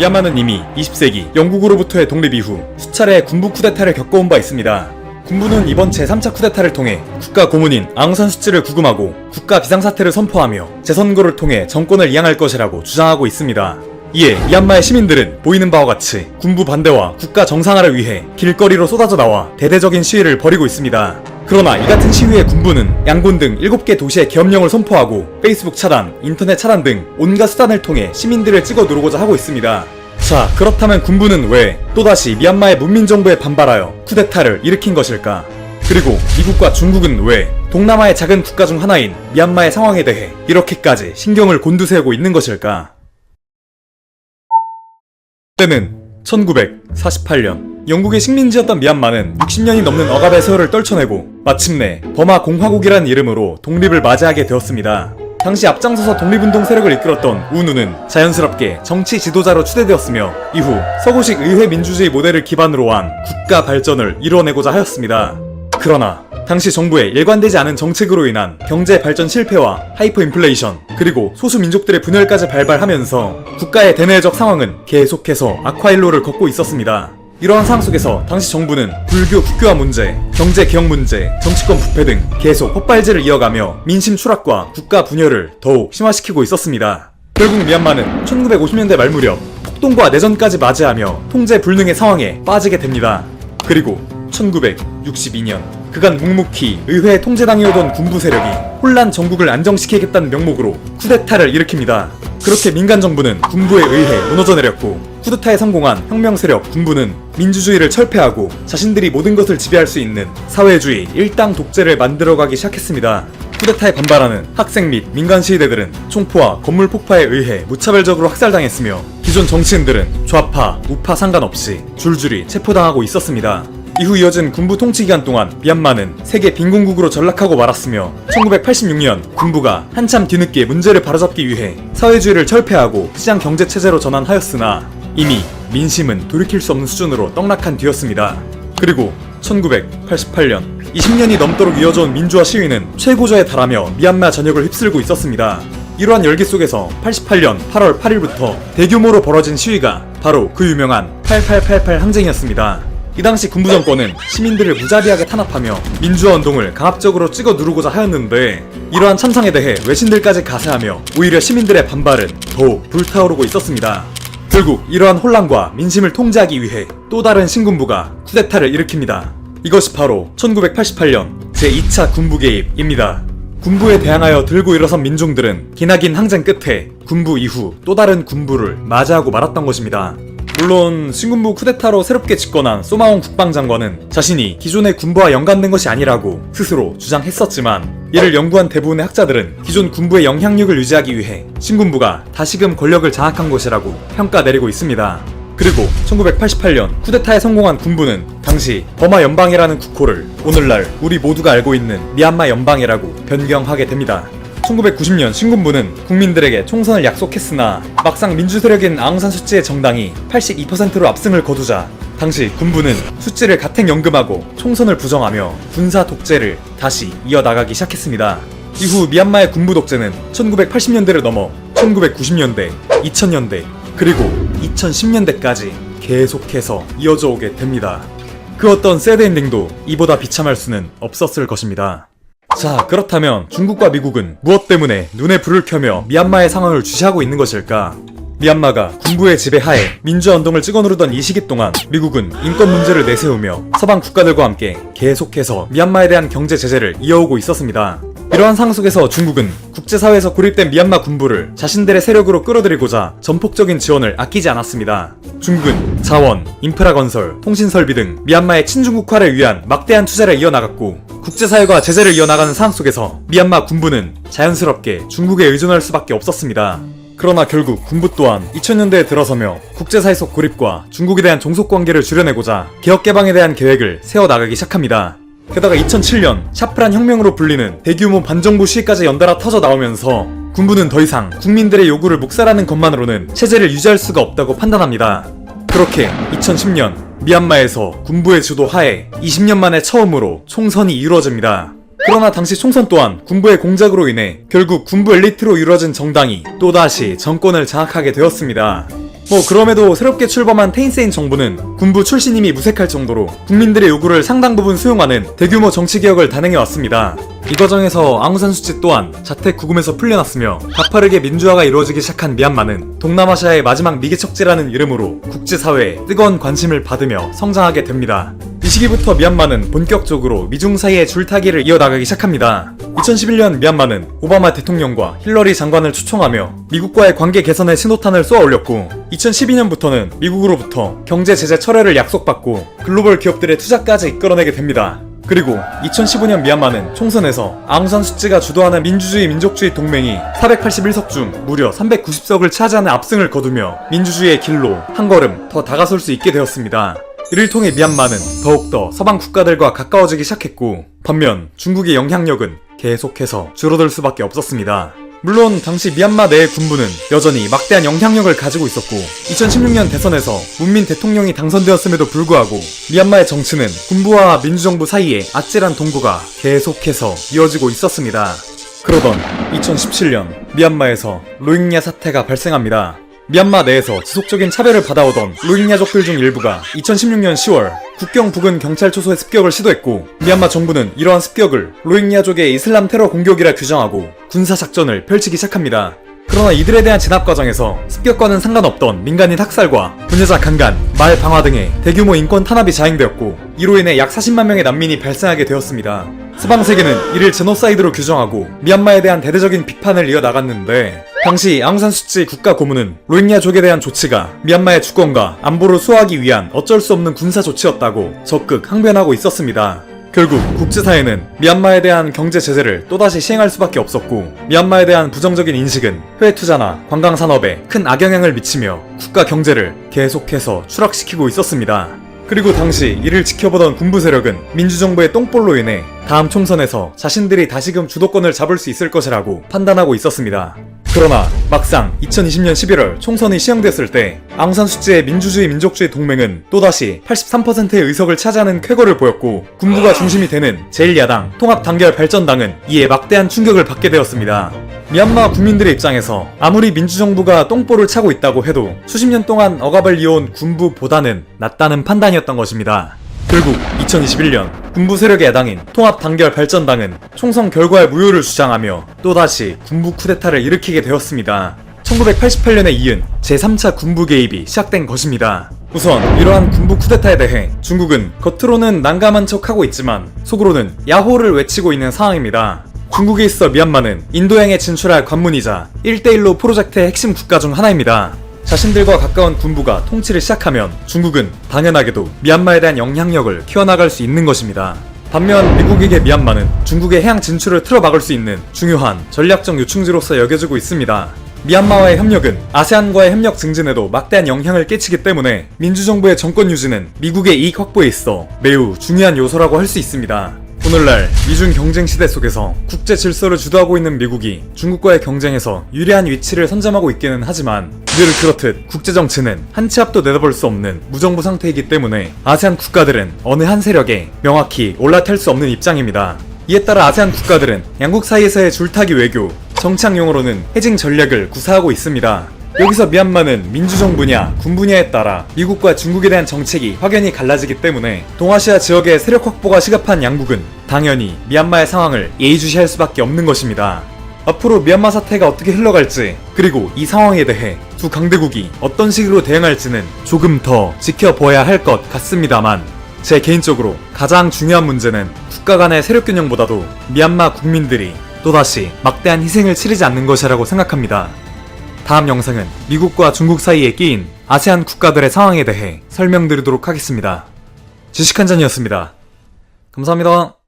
미얀마는 이미 20세기 영국으로부터의 독립 이후 수차례 군부 쿠데타를 겪어온 바 있습니다. 군부는 이번 제3차 쿠데타를 통해 국가 고문인 앙산 수치를 구금하고 국가 비상사태를 선포하며 재선거를 통해 정권을 이양할 것이라고 주장하고 있습니다. 이에 미얀마의 시민들은 보이는 바와 같이 군부 반대와 국가 정상화를 위해 길거리로 쏟아져 나와 대대적인 시위를 벌이고 있습니다. 그러나 이 같은 시위에 군부는 양곤 등 7개 도시의 계엄령을 선포하고 페이스북 차단, 인터넷 차단 등 온갖 수단을 통해 시민들을 찍어 누르고자 하고 있습니다. 자, 그렇다면 군부는 왜 또다시 미얀마의 문민정부에 반발하여 쿠데타를 일으킨 것일까? 그리고 미국과 중국은 왜 동남아의 작은 국가 중 하나인 미얀마의 상황에 대해 이렇게까지 신경을 곤두세우고 있는 것일까? 때는 1948년 영국의 식민지였던 미얀마는 60년이 넘는 억압의 세월을 떨쳐내고 마침내 버마 공화국이라는 이름으로 독립을 맞이하게 되었습니다. 당시 앞장서서 독립운동 세력을 이끌었던 우누는 자연스럽게 정치 지도자로 추대되었으며 이후 서구식 의회 민주주의 모델을 기반으로 한 국가 발전을 이뤄내고자 하였습니다. 그러나 당시 정부의 일관되지 않은 정책으로 인한 경제 발전 실패와 하이퍼 인플레이션 그리고 소수 민족들의 분열까지 발발하면서 국가의 대내적 상황은 계속해서 악화일로를 걷고 있었습니다. 이러한 상황 속에서 당시 정부는 불교 국교화 문제, 경제 개혁 문제, 정치권 부패 등 계속 헛발질을 이어가며 민심 추락과 국가 분열을 더욱 심화시키고 있었습니다. 결국 미얀마는 1950년대 말 무렵 폭동과 내전까지 맞이하며 통제 불능의 상황에 빠지게 됩니다. 그리고 1962년 그간 묵묵히 의회 통제당해오던 군부 세력이 혼란 전국을 안정시키겠다는 명목으로 쿠데타를 일으킵니다. 그렇게 민간 정부는 군부에 의해 무너져 내렸고 쿠데타에 성공한 혁명 세력 군부는 민주주의를 철폐하고 자신들이 모든 것을 지배할 수 있는 사회주의 일당 독재를 만들어가기 시작했습니다. 쿠데타에 반발하는 학생 및 민간 시위대들은 총포와 건물 폭파에 의해 무차별적으로 학살당했으며 기존 정치인들은 좌파, 우파 상관없이 줄줄이 체포당하고 있었습니다. 이후 이어진 군부 통치 기간 동안 미얀마는 세계 빈곤국으로 전락하고 말았으며 1986년 군부가 한참 뒤늦게 문제를 바로잡기 위해 사회주의를 철폐하고 시장 경제 체제로 전환하였으나 이미 민심은 돌이킬 수 없는 수준으로 떡락한 뒤였습니다. 그리고 1988년 20년이 넘도록 이어져온 민주화 시위는 최고조에 달하며 미얀마 전역을 휩쓸고 있었습니다. 이러한 열기 속에서 88년 8월 8일부터 대규모로 벌어진 시위가 바로 그 유명한 8888 항쟁이었습니다. 이 당시 군부 정권은 시민들을 무자비하게 탄압하며 민주화 운동을 강압적으로 찍어 누르고자 하였는데 이러한 참상에 대해 외신들까지 가세하며 오히려 시민들의 반발은 더욱 불타오르고 있었습니다. 결국 이러한 혼란과 민심을 통제하기 위해 또 다른 신군부가 쿠데타를 일으킵니다. 이것이 바로 1988년 제2차 군부 개입입니다. 군부에 대항하여 들고 일어선 민중들은 기나긴 항쟁 끝에 군부 이후 또 다른 군부를 맞이하고 말았던 것입니다. 물론 신군부 쿠데타로 새롭게 집권한 소마옹 국방장관은 자신이 기존의 군부와 연관된 것이 아니라고 스스로 주장했었지만 이를 연구한 대부분의 학자들은 기존 군부의 영향력을 유지하기 위해 신군부가 다시금 권력을 장악한 것이라고 평가 내리고 있습니다. 그리고 1988년 쿠데타에 성공한 군부는 당시 버마 연방이라는 국호를 오늘날 우리 모두가 알고 있는 미얀마 연방이라고 변경하게 됩니다. 1990년 신군부는 국민들에게 총선을 약속했으나 막상 민주 세력인 아웅산 수치의 정당이 82%로 압승을 거두자 당시 군부는 수치를 가택 연금하고 총선을 부정하며 군사 독재를 다시 이어나가기 시작했습니다. 이후 미얀마의 군부 독재는 1980년대를 넘어 1990년대, 2000년대, 그리고 2010년대까지 계속해서 이어져 오게 됩니다. 그 어떤 새드 엔딩도 이보다 비참할 수는 없었을 것입니다. 자, 그렇다면 중국과 미국은 무엇 때문에 눈에 불을 켜며 미얀마의 상황을 주시하고 있는 것일까? 미얀마가 군부의 지배하에 민주화 운동을 찍어 누르던 이 시기 동안 미국은 인권 문제를 내세우며 서방 국가들과 함께 계속해서 미얀마에 대한 경제 제재를 이어오고 있었습니다. 이러한 상황 속에서 중국은 국제사회에서 고립된 미얀마 군부를 자신들의 세력으로 끌어들이고자 전폭적인 지원을 아끼지 않았습니다. 중국은 자원, 인프라 건설, 통신 설비 등 미얀마의 친중국화를 위한 막대한 투자를 이어나갔고 국제사회가 제재를 이어나가는 상황 속에서 미얀마 군부는 자연스럽게 중국에 의존할 수밖에 없었습니다. 그러나 결국 군부 또한 2000년대에 들어서며 국제사회 속 고립과 중국에 대한 종속관계를 줄여내고자 개혁개방에 대한 계획을 세워나가기 시작합니다. 게다가 2007년 샤프란 혁명으로 불리는 대규모 반정부 시위까지 연달아 터져 나오면서 군부는 더 이상 국민들의 요구를 묵살하는 것만으로는 체제를 유지할 수가 없다고 판단합니다. 그렇게 2010년 미얀마에서 군부의 주도 하에 20년 만에 처음으로 총선이 이루어집니다. 그러나 당시 총선 또한 군부의 공작으로 인해 결국 군부 엘리트로 이루어진 정당이 또다시 정권을 장악하게 되었습니다. 뭐 그럼에도 새롭게 출범한 테인세인 정부는 군부 출신임이 무색할 정도로 국민들의 요구를 상당 부분 수용하는 대규모 정치개혁을 단행해왔습니다. 이 과정에서 앙우산 수치 또한 자택 구금에서 풀려났으며 가파르게 민주화가 이루어지기 시작한 미얀마는 동남아시아의 마지막 미개척지라는 이름으로 국제사회에 뜨거운 관심을 받으며 성장하게 됩니다. 이 시기부터 미얀마는 본격적으로 미중 사이의 줄타기를 이어나가기 시작합니다. 2011년 미얀마는 오바마 대통령과 힐러리 장관을 초청하며 미국과의 관계 개선에 신호탄을 쏘아 올렸고 2012년부터는 미국으로부터 경제 제재 철회를 약속받고 글로벌 기업들의 투자까지 이끌어내게 됩니다. 그리고 2015년 미얀마는 총선에서 앙산 수치가 주도하는 민주주의 민족주의 동맹이 481석 중 무려 390석을 차지하는 압승을 거두며 민주주의의 길로 한 걸음 더 다가설 수 있게 되었습니다. 이를 통해 미얀마는 더욱더 서방 국가들과 가까워지기 시작했고 반면 중국의 영향력은 계속해서 줄어들 수밖에 없었습니다. 물론 당시 미얀마 내의 군부는 여전히 막대한 영향력을 가지고 있었고 2016년 대선에서 문민 대통령이 당선되었음에도 불구하고 미얀마의 정치는 군부와 민주정부 사이에 아찔한 동거가 계속해서 이어지고 있었습니다. 그러던 2017년 미얀마에서 로힝야 사태가 발생합니다. 미얀마 내에서 지속적인 차별을 받아오던 로힝야족들 중 일부가 2016년 10월 국경 부근 경찰 초소의 습격을 시도했고 미얀마 정부는 이러한 습격을 로힝야족의 이슬람 테러 공격이라 규정하고 군사 작전을 펼치기 시작합니다. 그러나 이들에 대한 진압 과정에서 습격과는 상관없던 민간인 학살과 분여자 강간, 말 방화 등의 대규모 인권 탄압이 자행되었고 이로 인해 약 40만 명의 난민이 발생하게 되었습니다. 서방 세계는 이를 제노사이드로 규정하고 미얀마에 대한 대대적인 비판을 이어나갔는데 당시 앙산 수치 국가 고문은 로힝야족에 대한 조치가 미얀마의 주권과 안보를 수호하기 위한 어쩔 수 없는 군사 조치였다고 적극 항변하고 있었습니다. 결국 국제사회는 미얀마에 대한 경제 제재를 또다시 시행할 수밖에 없었고 미얀마에 대한 부정적인 인식은 해외 투자나 관광 산업에 큰 악영향을 미치며 국가 경제를 계속해서 추락시키고 있었습니다. 그리고 당시 이를 지켜보던 군부 세력은 민주정부의 똥볼로 인해 다음 총선에서 자신들이 다시금 주도권을 잡을 수 있을 것이라고 판단하고 있었습니다. 그러나 막상 2020년 11월 총선이 시행됐을 때 앙산 수치의 민주주의 민족주의 동맹은 또다시 83%의 의석을 차지하는 쾌거를 보였고 군부가 중심이 되는 제1야당 통합단결발전당은 이에 막대한 충격을 받게 되었습니다. 미얀마 국민들의 입장에서 아무리 민주정부가 똥볼을 차고 있다고 해도 수십 년 동안 억압을 이어온 군부보다는 낫다는 판단이었던 것입니다. 결국 2021년 군부 세력의 야당인 통합단결발전당은 총선 결과의 무효를 주장하며 또다시 군부 쿠데타를 일으키게 되었습니다. 1988년에 이은 제3차 군부 개입이 시작된 것입니다. 우선 이러한 군부 쿠데타에 대해 중국은 겉으로는 난감한 척하고 있지만 속으로는 야호를 외치고 있는 상황입니다. 중국에 있어 미얀마는 인도양에 진출할 관문이자 1대1로 프로젝트의 핵심 국가 중 하나입니다. 자신들과 가까운 군부가 통치를 시작하면 중국은 당연하게도 미얀마에 대한 영향력을 키워나갈 수 있는 것입니다. 반면 미국에게 미얀마는 중국의 해양 진출을 틀어막을 수 있는 중요한 전략적 요충지로서 여겨지고 있습니다. 미얀마와의 협력은 아세안과의 협력 증진에도 막대한 영향을 끼치기 때문에 민주정부의 정권 유지는 미국의 이익 확보에 있어 매우 중요한 요소라고 할 수 있습니다. 오늘날 미중 경쟁 시대 속에서 국제 질서를 주도하고 있는 미국이 중국과의 경쟁에서 유리한 위치를 선점하고 있기는 하지만 늘 그렇듯 국제 정치는 한 치 앞도 내다볼 수 없는 무정부 상태이기 때문에 아세안 국가들은 어느 한 세력에 명확히 올라탈 수 없는 입장입니다. 이에 따라 아세안 국가들은 양국 사이에서의 줄타기 외교, 정치학 용어로는 해징 전략을 구사하고 있습니다. 여기서 미얀마는 민주정부냐 군부냐에 따라 미국과 중국에 대한 정책이 확연히 갈라지기 때문에 동아시아 지역의 세력 확보가 시급한 양국은 당연히 미얀마의 상황을 예의주시할 수밖에 없는 것입니다. 앞으로 미얀마 사태가 어떻게 흘러갈지 그리고 이 상황에 대해 두 강대국이 어떤 식으로 대응할지는 조금 더 지켜봐야 할 것 같습니다만 제 개인적으로 가장 중요한 문제는 국가 간의 세력 균형보다도 미얀마 국민들이 또다시 막대한 희생을 치르지 않는 것이라고 생각합니다. 다음 영상은 미국과 중국 사이에 끼인 아세안 국가들의 상황에 대해 설명드리도록 하겠습니다. 지식한 잔이었습니다. 감사합니다.